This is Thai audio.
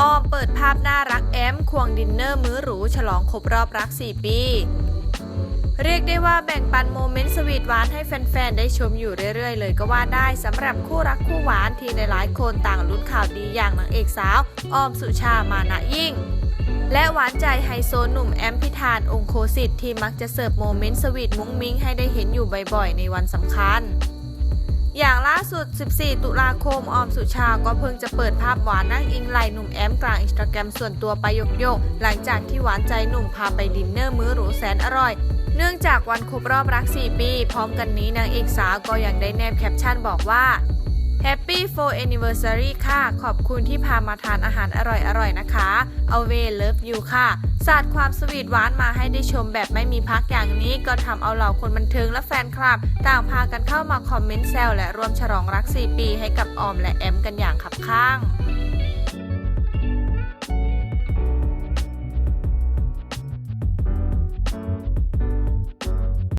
ออมเปิดภาพน่ารักแอมควงดินเนอร์มื้อหรูฉลองครบรอบรัก 4 ปี เรียกได้ว่าแบ่งปันโมเมนต์สวีทหวานให้แฟน ๆ ได้ชมอยู่เรื่อย ๆ เลยก็ว่าได้สำหรับคู่รักคู่หวานที่หลายๆคนต่างลุ้นข่าวดีอย่างนางเอกสาว ออมสุชามานะยิ่งและหวานใจไฮโซหนุ่มแอมพิธานองคโคสิทธิ์ที่มักจะเสิร์ฟโมเมนต์สวีทมุ้งมิ้งให้ได้เห็นอยู่บ่อยๆ ในวันสำคัญ อย่างล่าสุด 14 ตุลาคม ออมสุชา ก็เพิ่งจะเปิดภาพหวานนั่งอิงไหลหนุ่มแอมกลางอินสตาแกรมส่วนตัวไปยกยก หลังจากที่หวานใจหนุ่มพาไปดินเนอร์มื้อหรูแสนอร่อย เนื่องจากวันครบรอบรัก 4 ปี พร้อมกันนี้นางเอกสาวก็ยังได้แนบแคปชั่นบอกว่า Happy for Anniversary ค่ะ ขอบคุณที่พามาทานอาหารอร่อยๆนะคะ a w a y Love You ค่ะ สาดความสวีทหวานมาให้ได้ชมแบบไม่มีพักอย่างนี้ ก็ทำเอาเหล่าคนบันเทิงและแฟนคลับ ต่างพากันเข้ามาคอมเมนต์แซวและร่วมฉลองรัก 4 ปีให้กับออมและแอมกันอย่างขับข้าง